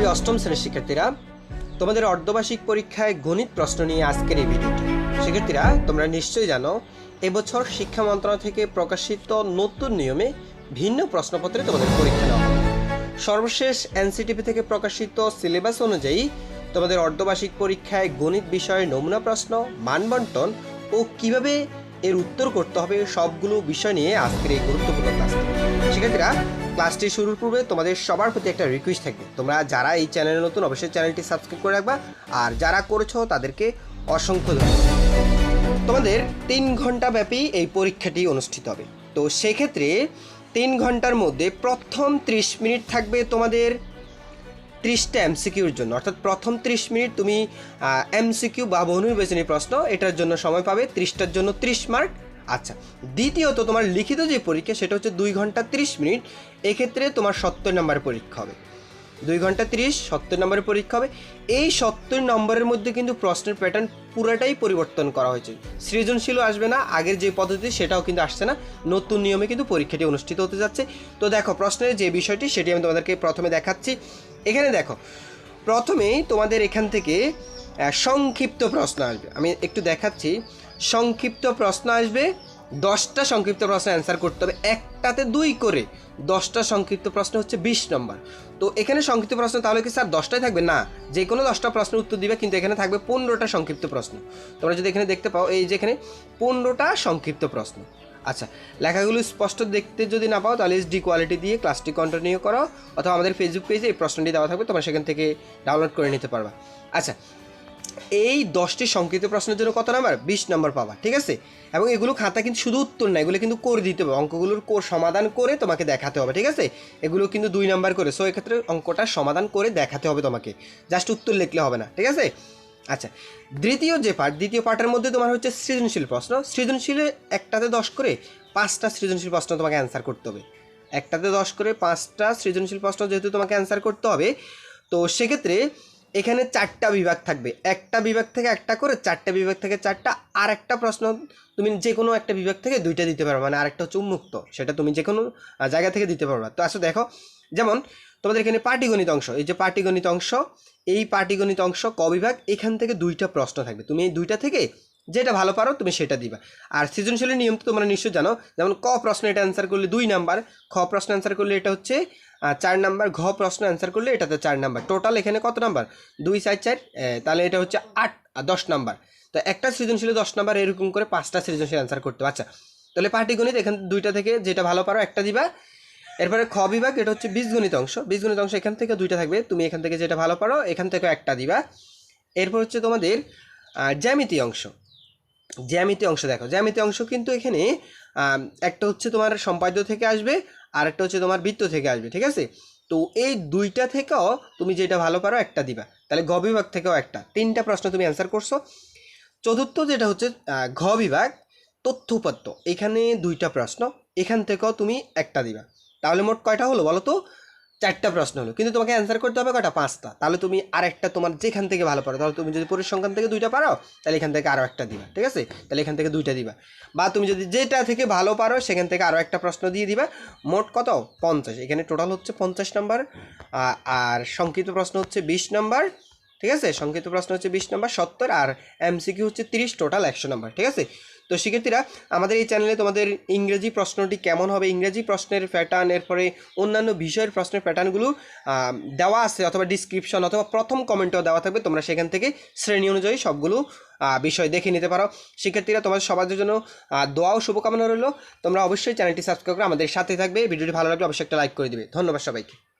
প্রিয় অষ্টম শ্রেণির শিক্ষার্থীরা, তোমাদের অর্ধবার্ষিক পরীক্ষায় গণিত প্রশ্ন নিয়ে আজকের এই ভিডিওটি। শিক্ষার্থীরা, তোমরা নিশ্চয়ই জানো, এবছর শিক্ষা মন্ত্রণালয় থেকে প্রকাশিত নতুন নিয়মে ভিন্ন প্রশ্নপত্রে তোমাদের পরীক্ষা নেওয়া হবে। সর্বশেষ এনসিটিভি থেকে প্রকাশিত সিলেবাস অনুযায়ী, তোমাদের অর্ধবার্ষিক পরীক্ষায় গণিত বিষয়ে নমুনা প্রশ্ন মানবন্টন ও কীভাবে এর উত্তর করতে হবে সবগুলো বিষয় নিয়ে আজকের এই গুরুত্বপূর্ণ ক্লাস শিক্ষার্থীরা ক্লাসটি শুরুর পূর্বে তোমাদের সবার প্রতি একটা রিকোয়েস্ট থাকবে। তোমরা যারা এই চ্যানেলে নতুন, অবশ্যই চ্যানেলটি সাবস্ক্রাইব করে রাখবা। আর যারা করেছ, তাদেরকে অসংখ্য ধন্যবাদ। তোমাদের তিন ঘণ্টা ব্যাপী এই পরীক্ষাটি অনুষ্ঠিত হবে। তো সেক্ষেত্রে তিন ঘণ্টার মধ্যে প্রথম ত্রিশ মিনিট থাকবে তোমাদের ত্রিশটা এমসিকিউর জন্য। অর্থাৎ প্রথম ত্রিশ মিনিট তুমি এমসিকিউ বা বহুনির্বাচনী প্রশ্ন, এটার জন্য সময় পাবে ত্রিশটার জন্য ত্রিশ মার্ক। আচ্ছা দ্বিতীয়ত তোমার লিখিত যে পরীক্ষা, সেটা হচ্ছে দুই ঘণ্টা ত্রিশ মিনিট। এক্ষেত্রে তোমার সত্তর নাম্বার পরীক্ষা হবে। দুই ঘণ্টা তিরিশ, সত্তর নম্বরের পরীক্ষা হবে। এই সত্তর নম্বরের মধ্যে কিন্তু প্রশ্নের প্যাটার্ন পুরাটাই পরিবর্তন করা হয়েছে। সৃজনশীলও আসবে না, আগের যে পদ্ধতি সেটাও কিন্তু আসছে না। নতুন নিয়মে কিন্তু পরীক্ষাটি অনুষ্ঠিত হতে যাচ্ছে। তো দেখো, প্রশ্নের যে বিষয়টি সেটি আমি তোমাদেরকে প্রথমে দেখাচ্ছি। এখানে দেখো, প্রথমেই তোমাদের এখান থেকে সংক্ষিপ্ত প্রশ্ন আসবে। আমি একটু দেখাচ্ছি। সংক্ষিপ্ত প্রশ্ন আসবে, দশটা সংক্ষিপ্ত প্রশ্ন অ্যান্সার করতে হবে। একটাতে দুই করে। দশটা সংক্ষিপ্ত প্রশ্ন হচ্ছে বিশ নম্বর। তো এখানে সংক্ষিপ্ত প্রশ্ন, তাহলে কি স্যার দশটাই থাকবে? না, যে কোনো দশটা প্রশ্নের উত্তর দিবে, কিন্তু এখানে থাকবে পনেরোটা সংক্ষিপ্ত প্রশ্ন। তোমরা যদি এখানে দেখতে পাও, এই যে এখানে পনেরোটা সংক্ষিপ্ত প্রশ্ন। আচ্ছা লেখাগুলো স্পষ্ট দেখতে যদি না পাও, তাহলে ডি কোয়ালিটি দিয়ে ক্লাসটি কন্টিনিউ করো, অথবা আমাদের ফেসবুক পেজে এই প্রশ্নটি দেওয়া থাকবে, তোমরা সেখান থেকে ডাউনলোড করে নিতে পারবা। আচ্ছা এই দশটি সংক্ষিপ্ত প্রশ্নের জন্য কত নাম্বার? বিশ নম্বর পাবা, ঠিক আছে? এবং এগুলো খাতা কিন্তু শুধু উত্তর না, এগুলো কিন্তু করে দিতে হবে। অঙ্কগুলোর কোর সমাধান করে তোমাকে দেখাতে হবে, ঠিক আছে? এগুলো কিন্তু দুই নাম্বার করে। সো, এক্ষেত্রে অঙ্কটা সমাধান করে দেখাতে হবে তোমাকে। জাস্ট উত্তর লিখলে হবে না, ঠিক আছে? আচ্ছা দ্বিতীয় যে পার্ট দ্বিতীয় পার্টের মধ্যে তোমার হচ্ছে সৃজনশীল প্রশ্ন। সৃজনশীলে একটাতে দশ করে পাঁচটা সৃজনশীল প্রশ্ন তোমাকে অ্যান্সার করতে হবে। একটাতে দশ করে পাঁচটা সৃজনশীল প্রশ্ন যেহেতু তোমাকে অ্যান্সার করতে হবে, তো সেক্ষেত্রে এখানে চারটা বিভাগ থাকবে। একটা বিভাগ থেকে একটা করে, চারটা বিভাগ থেকে চারটা আর একটা প্রশ্ন তুমি যে কোনো একটা বিভাগ থেকে দুইটা দিতে পারবে মানে আরেকটা হচ্ছে উন্মুক্ত, সেটা তুমি যে কোনো জায়গা থেকে দিতে পারবে তো আসো দেখো, যেমন তোমাদের এখানে পাটিগণিত অংশ, এই যে পাটিগণিত অংশ, এই পাটিগণিত অংশ ক বিভাগ, এখান থেকে দুইটা প্রশ্ন থাকবে। তুমি এই দুইটা থেকে যেটা ভালো পারো, তুমি সেটা দিবা। আর সৃজনশীলের নিয়ম তো তোমরা নিশ্চয়ই জানো, যেমন ক প্রশ্ন এটা অ্যান্সার করলে দুই নাম্বার খ প্রশ্ন অ্যান্সার করলে এটা হচ্ছে চার নাম্বার ঘ প্রশ্ন অ্যান্সার করলে এটাতে চার নাম্বার টোটাল এখানে কত নাম্বার দুই, চার চার তাহলে এটা হচ্ছে আট দশ নাম্বার তো একটা সৃজনশীলে দশ নাম্বার এরকম করে পাঁচটা সৃজনশীল অ্যান্সার করতে। আচ্ছা তাহলে পাটিগণিত এখান দুইটা থেকে যেটা ভালো পারো একটা দিবা। এরপরে খ বিভাগ, এটা হচ্ছে বীজগণিত অংশ। বীজগণিত অংশ এখান থেকে দুইটা থাকবে, তুমি এখান থেকে যেটা ভালো পারো, এখান থেকে একটা দিবা। এরপর হচ্ছে তোমাদের জ্যামিতি অংশ। জ্যামিতি অংশ দেখো। জ্যামিতি অংশ কিন্তু এখানে একটা হচ্ছে তোমার সম্পাদ্য থেকে আসবে আর একটা হচ্ছে তোমার বৃত্ত থেকে আসবে, ঠিক আছে? তো এই দুইটা থেকেও তুমি যেটা ভালো পারো একটা দিবা। তাহলে গ বিভাগ থেকেও একটা। তিনটা প্রশ্ন তুমি অ্যান্সার করছ। চতুর্থ যেটা হচ্ছে ঘ বিভাগ তথ্যপত্র এখানে দুইটা প্রশ্ন। এখান থেকেও তুমি একটা দিবা। তাহলে মোট কয়টা হলো বলো তো? চারটা প্রশ্ন হলো। কিন্তু তোমাকে অ্যান্সার করতে হবে কটা পাঁচটা। তাহলে তুমি আরেকটা তোমার যেখান থেকে ভালো পারো, তাহলে তুমি যদি পরিসংখ্যান থেকে দুইটা পারো, তাহলে এখান থেকে আরও একটা দিবা, ঠিক আছে? তাহলে এখান থেকে দুইটা দিবা। বা তুমি যদি যেটা থেকে ভালো পারো, সেখান থেকে আরও একটা প্রশ্ন দিয়ে দিবা। মোট কত? পঞ্চাশ। এখানে টোটাল হচ্ছে পঞ্চাশ নাম্বার আর সংক্ষিপ্ত প্রশ্ন হচ্ছে বিশ নাম্বার ঠিক আছে? সংক্ষিপ্ত প্রশ্ন হচ্ছে বিশ নম্বর, সত্তর আর এমসিকিউ হচ্ছে তিরিশ টোটাল একশো নম্বর, ঠিক আছে? তো শিক্ষার্থীরা, আমাদের এই চ্যানেলে তোমাদের ইংরেজি প্রশ্নটি কেমন হবে? ইংরেজি প্রশ্নের প্যাটার্ন এরপরে অন্যান্য বিষয়ের প্রশ্নের প্যাটার্নগুলো দেওয়া আছে অথবা ডিসক্রিপশন অথবা প্রথম কমেন্টও দেওয়া থাকবে। তোমরা সেখান থেকে শ্রেণি অনুযায়ী সবগুলো বিষয় দেখে নিতে পারো। শিক্ষার্থীরা, তোমাদের সবার জন্য দোয়া ও শুভকামনা রইল। তোমরা অবশ্যই চ্যানেলটি সাবস্ক্রাইব করে আমাদের সাথে থাকবে। ভিডিওটি ভালো লাগলে অবশ্যই একটা লাইক করে দিবে। ধন্যবাদ সবাইকে।